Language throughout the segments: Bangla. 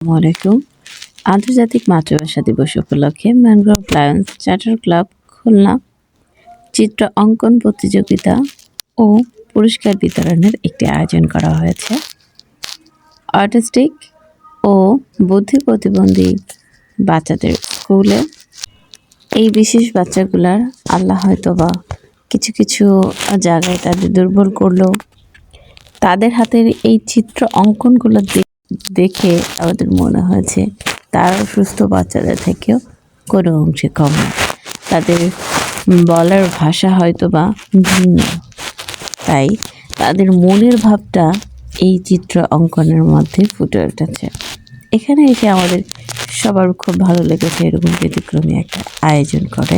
আসসালামু আলাইকুম। আন্তর্জাতিক মাতৃভাষা দিবস উপলক্ষে Mangrove Lions Charter Club Khulna. চিত্র অঙ্কন প্রতিযোগিতা ও পুরস্কার বিতরণের একটি আয়োজন করা হয়েছে। আর্টিস্টিক ও বুদ্ধি প্রতিবন্ধী বাচ্চাদের স্কুলে। এই বিশেষ বাচ্চাগুলার আল্লাহ হয়তো বা কিছু কিছু জায়গায় তাদের দুর্বল করলেও তাদের হাতের এই চিত্র অঙ্কনগুলো দেখে আমাদের মনে হয়েছে তারাও সুস্থ বাচ্চাদের থেকেও কোনো অংশে কম না। তাদের বলার ভাষা হয়তো বা ভিন্ন। তাই তাদের মনের ভাবটা এই চিত্র অঙ্কনের মধ্যে ফুটে উঠেছে। এখানে এসে আমাদের সবার খুব ভালো লেগেছে এরকম ব্যতিক্রমী একটা আয়োজন করে।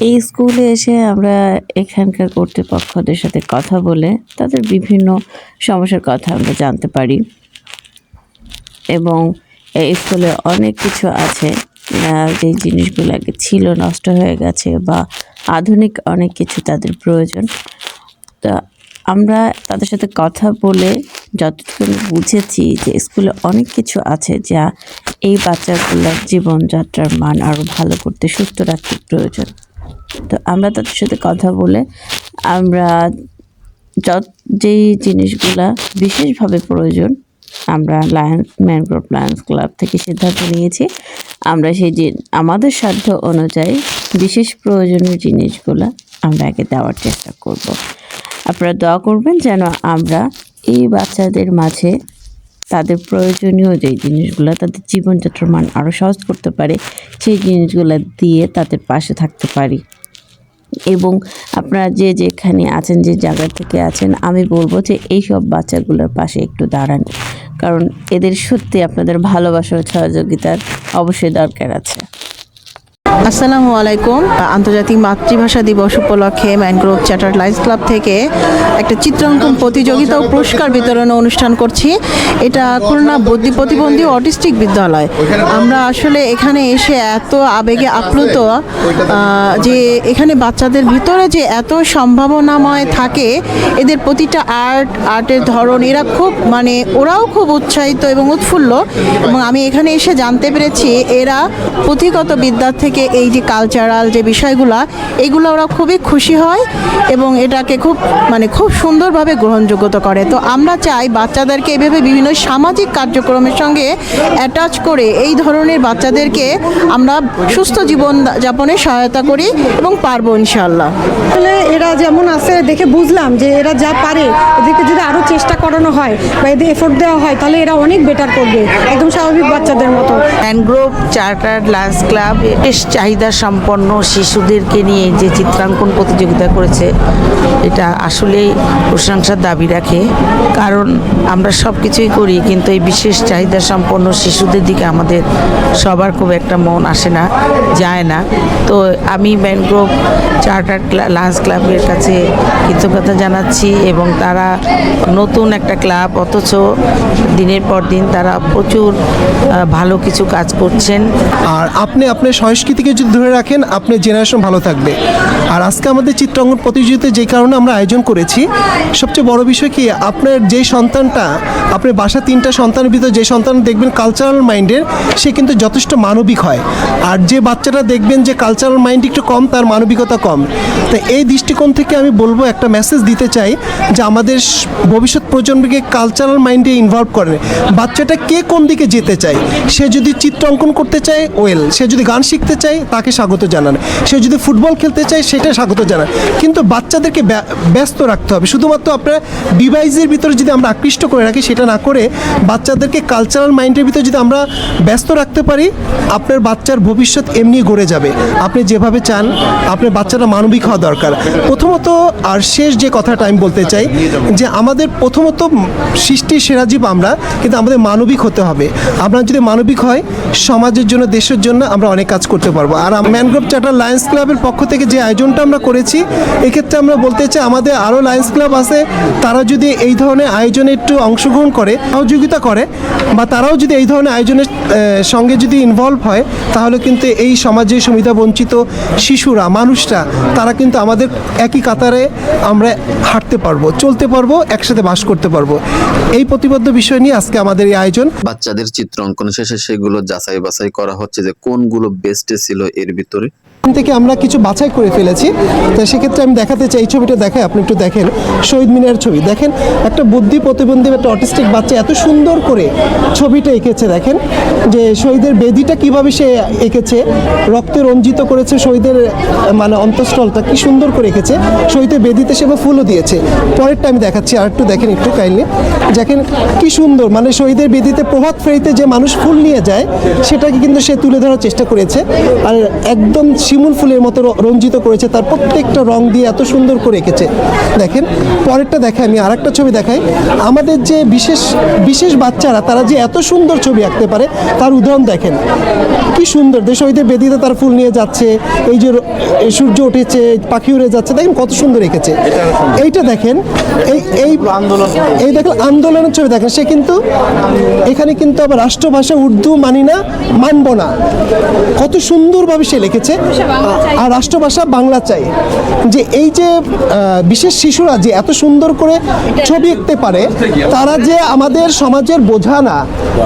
এই স্কুলে এসে আমরা এখানকার কর্তৃপক্ষদের সাথে কথা বলে তাদের বিভিন্ন সমস্যার কথা আমরা জানতে পারি। এবং এই স্কুলে অনেক কিছু আছে, যে জিনিসগুলো আগে ছিল নষ্ট হয়ে গেছে বা আধুনিক অনেক কিছু তাদের প্রয়োজন। তা আমরা তাদের সাথে কথা বলে যতটুকু বুঝেছি যে স্কুলে অনেক কিছু আছে যা এই বাচ্চাগুলোর জীবনযাত্রার মান আরও ভালো করতে, সুস্থ রাখতে প্রয়োজন। তো আমরা তাদের সাথে কথা বলে আমরা যত যেই জিনিসগুলা বিশেষভাবে প্রয়োজন আমরা লায়ন্স ম্যানগ্রোভ লায়ন্স ক্লাব থেকে সিদ্ধান্ত নিয়েছি। আমরা সেই যে আমাদের সাধ্য অনুযায়ী বিশেষ প্রয়োজনীয় জিনিসগুলা আমরা আগে দেওয়ার চেষ্টা করব। আপনারা দোয়া করবেন যেন আমরা এই বাচ্চাদের মাঝে তাদের প্রয়োজনীয় যে জিনিসগুলো, তাদের জীবনযাত্রার মান আরও সহজ করতে পারে, সেই জিনিসগুলো দিয়ে তাদের পাশে থাকতে পারি। এবং আপনারা যে যেখানে আছেন, যে জায়গা থেকে আছেন, আমি বলব যে এই সব বাচ্চাগুলোর পাশে একটু দাঁড়ান। কারণ এদের সত্যি আপনাদের ভালোবাসা ও সহযোগিতার অবশ্যই দরকার আছে। আসসালামু আলাইকুম। আন্তর্জাতিক মাতৃভাষা দিবস উপলক্ষে ম্যানগ্রোভ চ্যাটার লাইন্স ক্লাব থেকে একটা চিত্রাঙ্কন প্রতিযোগিতা ও পুরস্কার বিতরণ অনুষ্ঠান করছি। এটা খুলনা বুদ্ধি প্রতিবন্ধী অটিস্টিক বিদ্যালয়। আমরা আসলে এখানে এসে এত আবেগে আপ্লুত যে এখানে বাচ্চাদের ভিতরে যে এত সম্ভাবনাময় থাকে, এদের প্রতিটা আর্ট, আর্টের ধরন, এরা খুব মানে ওরাও খুব উৎসাহিত এবং উৎফুল্ল। এবং আমি এখানে এসে জানতে পেরেছি, এরা পুঁথিগত বিদ্যার থেকে এই যে কালচারাল যে বিষয়গুলা এগুলো ওরা খুবই খুশি হয় এবং এটাকে খুব মানে খুব সুন্দরভাবে গ্রহণযোগ্যতা করে। তো আমরা চাই বাচ্চাদেরকে এভাবে বিভিন্ন সামাজিক কার্যক্রমের সঙ্গে অ্যাটাচ করে এই ধরনের বাচ্চাদেরকে আমরা সুস্থ জীবন যাপনে সহায়তা করি এবং পারব ইনশাল্লাহ আসলে এরা যেমন আছে দেখে বুঝলাম যে এরা যা পারে এদেরকে যদি আরও চেষ্টা করানো হয় বা এদের এফোর্ট দেওয়া হয় তাহলে এরা অনেক বেটার করবে একদম স্বাভাবিক বাচ্চাদের মতো। ম্যানগ্রোভ চার্টার লান্স ক্লাব বেশ চাহিদা সম্পন্ন শিশুদেরকে নিয়ে যে চিত্রাঙ্কন প্রতিযোগিতা করেছে, এটা আসলেই প্রশংসার দাবি রাখে। কারণ আমরা সব কিছুই করি, কিন্তু এই বিশেষ চাহিদা সম্পন্ন শিশুদের দিকে আমাদের সবার খুব একটা মন আসে না, যায় না। তো আমি ম্যানগ্রোভ চার্টার লাঞ্চ ক্লাবের কাছে কৃতজ্ঞতা জানাচ্ছি এবং তারা নতুন একটা ক্লাব, অথচ দিনের পর দিন তারা প্রচুর ভালো কিছু কাজ করছেন। আর আপনি আপনার সংস্কৃতিকে যদি ধরে রাখেন আপনার জেনারেশন ভালো থাকবে। আর আজকে আমাদের চিত্রাঙ্কন প্রতিযোগিতা যে কারণে আমরা আয়োজন করেছি, সবচেয়ে বড় বিষয় কি, আপনার যেই সন্তানটা, আপনার বাসা তিনটা সন্তানের ভিতরে যে সন্তান দেখবেন কালচারাল মাইন্ডের সে কিন্তু যথেষ্ট মানবিক হয়। আর যে বাচ্চাটা দেখবেন যে কালচারাল মাইন্ড একটু কম, তার মানবিকতা কম। তো এই দৃষ্টিকোণ থেকে আমি বলব একটা মেসেজ দিতে চাই যে আমাদের ভবিষ্যৎ প্রজন্মকে কালচারাল মাইন্ডে ইনভলভ করেন বাচ্চাটা কে কোন দিকে যেতে চায়? সে যদি চিত্র অঙ্কন করতে চায় ওয়েল সে যদি গান শিখতে চায় তাকে স্বাগত জানান। সে যদি ফুটবল খেলতে চায় সেটা স্বাগত জানান। কিন্তু বাচ্চাদেরকে ব্যস্ত রাখতে হবে। শুধুমাত্র আপনার ডিভাইসের ভিতরে যদি আমরা আকৃষ্ট করে রাখি, সেটা না করে বাচ্চাদেরকে কালচারাল মাইন্ডের ভিতরে যদি আমরা ব্যস্ত রাখতে পারি, আপনার বাচ্চার ভবিষ্যৎ এমনি গড়ে যাবে। আপনি যেভাবে চান, আপনার বাচ্চারা মানবিক হওয়া দরকার। প্রথমত আর শেষ যে কথাটা আমি বলতে চাই, যে আমাদের প্রথমত সৃষ্টির সেরা জীব আমরা, কিন্তু আমাদের মানবিক হতে হবে। আমরা যদি মানবিক হয়, সমাজের জন্য, দেশের জন্য আমরা অনেক কাজ করতে পারব। আর ম্যানগ্রোভ চার্টার লায়ন্স ক্লাবের পক্ষ থেকে যে আয়োজনটা আমরা করেছি, এক্ষেত্রে আমরা বলতে চাই আমাদের আরও লায়ন্স ক্লাব আছে। তারা যদি এই ধরনের আয়োজনে একটু অংশগ্রহণ করে, সহযোগিতা করে, বা তারাও যদি এই ধরনের আয়োজনের সঙ্গে যদি ইনভলভ হয়, তাহলে কিন্তু এই সমাজে সুবিধা বঞ্চিত শিশুরা, মানুষরা, তারা কিন্তু আমাদের একই কাতারে আমরা হাঁটতে পারব, চলতে পারব, একসাথে বাস করতে পারব। এই প্রতিবদ্ধ বিষয় নিয়ে আজকে আমাদের এই আয়োজন। বাচ্চাদের চিত্র অঙ্কন শেষে সেগুলো যাচাই বাছাই করা হচ্ছে যে কোনগুলো বেস্ট ছিল এর ভিতরে। থেকে আমরা কিছু বাছাই করে ফেলেছি। তো সেক্ষেত্রে আমি দেখাতে চাই, এই ছবিটা দেখাই আপনি একটু দেখেন। শহীদ মিনার ছবি, দেখেন, একটা বুদ্ধি প্রতিবন্ধী একটা অটিস্টিক বাচ্চা এত সুন্দর করে ছবিটা এঁকেছে, দেখেন, যে শহীদের বেদিটা কীভাবে সে এঁকেছে, রক্তে রঞ্জিত করেছে শহীদের মানে অন্তঃস্থলটা, কি সুন্দর করে এঁকেছে, শহীদের বেদিতে সে ফুলও দিয়েছে। পরেরটা আমি দেখাচ্ছি, আর একটু দেখেন একটু কাইন্ডলি দেখেন, কি সুন্দর মানে শহীদের বেদিতে প্রভাত ফেরিতে যে মানুষ ফুল নিয়ে যায়, সেটাকে কিন্তু সে তুলে ধরার চেষ্টা করেছে। আর একদম শিমুল ফুলের মতো রঞ্জিত করেছে তার প্রত্যেকটা রং দিয়ে এত সুন্দর করে এঁকেছে। দেখেন পরেরটা দেখাই আমি আরেকটা ছবি দেখাই। আমাদের যে বিশেষ বিশেষ বাচ্চারা তারা যে এত সুন্দর ছবি আঁকতে পারে তার উদাহরণ দেখেন। কি সুন্দর দেশ হইতে বেদিতে তার ফুল নিয়ে যাচ্ছে এই যে সূর্য উঠেছে পাখি উড়ে যাচ্ছে দেখেন কত সুন্দর এঁকেছে। এইটা দেখেন এই এই আন্দোলন এই দেখেন আন্দোলনের ছবি দেখেন সে কিন্তু এখানে কিন্তু আবার রাষ্ট্রভাষা উর্দু মানি না মানব না। কত সুন্দরভাবে সে লিখেছে। আর রাষ্ট্রভাষা বাংলা চাই। যে এই যে বিশেষ শিশুরা যে এত সুন্দর করে ছবি আঁকতে পারে তারা যে আমাদের সমাজের বোঝা না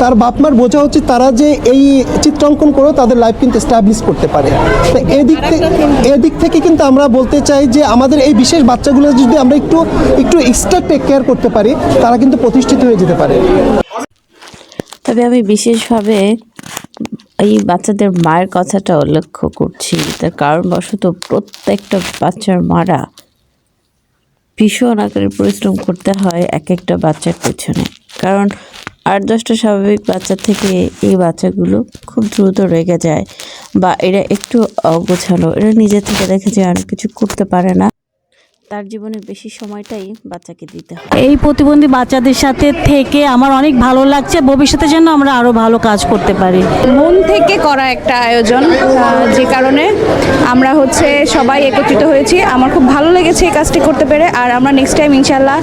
তার বাপ মার বোঝা হচ্ছে তারা যে এই চিত্রাঙ্কন করেও তাদের লাইফ কিন্তু স্টাবলিশ করতে পারে। তো এদিক থেকে এদিক থেকে কিন্তু আমরা বলতে চাই যে আমাদের এই বিশেষ বাচ্চাগুলো যদি আমরা একটু একটু এক্সট্রা টেক কেয়ার করতে পারি তারা কিন্তু প্রতিষ্ঠিত হয়ে যেতে পারে। তবে আমি বিশেষভাবে এই বাচ্চাদের মায়ের কথাটা লক্ষ্য করছি। তার কারণবশত প্রত্যেকটা বাচ্চার মারা ভীষণ আকারে পরিশ্রম করতে হয় এক একটা বাচ্চার পেছনে। কারণ আট দশটা স্বাভাবিক বাচ্চা থেকে এই বাচ্চাগুলো খুব দ্রুত রেগে যায় বা এরা একটু অগোছালো। এরা নিজে থেকে দেখে যে অনেক কিছু করতে পারে না। তার জীবনে বেশি সময়টাই বাচ্চাকে দিতে হয়। এই প্রতিবন্ধী বাচ্চাদের সাথে থেকে আমার অনেক ভালো লাগছে ভবিষ্যতে যেন আমরা আরও ভালো কাজ করতে পারি। মন থেকে করা একটা আয়োজন যে কারণে আমরা হচ্ছে সবাই একত্রিত হয়েছি। আমার খুব ভালো লেগেছে এই কাজটি করতে পেরে আর আমরা নেক্সট টাইম ইনশাল্লাহ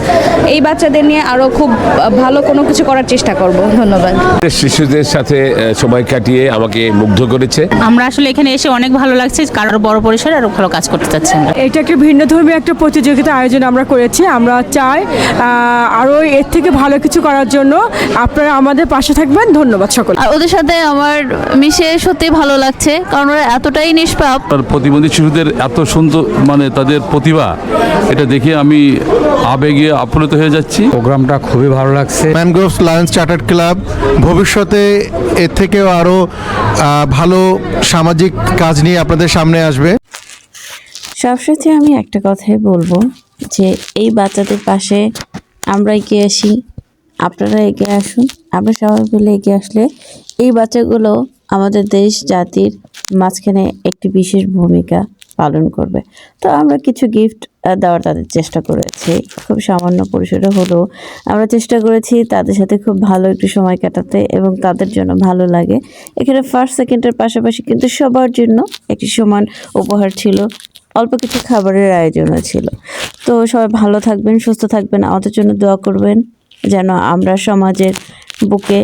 এই বাচ্চাদের নিয়ে আরও খুব ভালো কোনো কিছু করার চেষ্টা করব। ধন্যবাদ। শিশুদের সাথে সময় কাটিয়ে আমাকে মুগ্ধ করেছে। আমরা আসলে এখানে এসে অনেক ভালো লাগছে কারোর বড় পরিসরে আরও ভালো কাজ করতে চাচ্ছি আমরা। এটা একটা ভিন্ন ধর্মী একটা প্রতিযোগিতা আয়োজন আমরা করেছি আমরা চাই আরও এর থেকে ভালো কিছু করার জন্য। আপনারা আমাদের পাশে থাকবেন ধন্যবাদ সকল। আর ওদের সাথে আমার মিশে সত্যি ভালো লাগছে কারণ ওরা এতটাই নিষ্পাপ। প্রতিবন্ধী শিশুদের এত সুন্দর মানে তাদের প্রতিভা এটা দেখে আমি আবেগে আপ্লুত হয়ে যাচ্ছি। প্রোগ্রামটা খুবই ভালো লাগছে। ম্যানগ্রোভস লায়ন্স চার্টার্ড ক্লাব ভবিষ্যতে এর থেকেও আরও ভালো সামাজিক কাজ নিয়ে আপনাদের সামনে আসবে। সবশেষে আমি একটা কথাই বলব যে এই বাচ্চাদের পাশে আমরা এগিয়ে আসি, আপনারা এগিয়ে আসুন, আমরা সবাই মিলে এগিয়ে আসলে এই বাচ্চাগুলো আমাদের দেশ জাতির মাঝখানে একটি বিশেষ ভূমিকা পালন করবে। তো আমরা কিছু গিফট দেওয়ার তাদের চেষ্টা করেছি। খুব সামান্য পরিসরে হলেও আমরা চেষ্টা করেছি তাদের সাথে খুব ভালো একটু সময় কাটাতে এবং তাদের জন্য ভালো লাগে। এখানে ফার্স্ট সেকেন্ডের পাশাপাশি কিন্তু সবার জন্য একটি সমান উপহার ছিল। অল্প কিছু খাবারের আয়োজনও ছিল। তো সবাই ভালো থাকবেন, সুস্থ থাকবেন। আমাদের জন্য দোয়া করবেন যেন আমরা সমাজের বুকে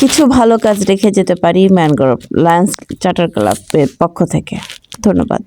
কিছু ভালো কাজ রেখে যেতে পারি ম্যানগ্রোভ, লায়ন্স চার্টার ক্লাবের পক্ষ থেকে। ধন্যবাদ।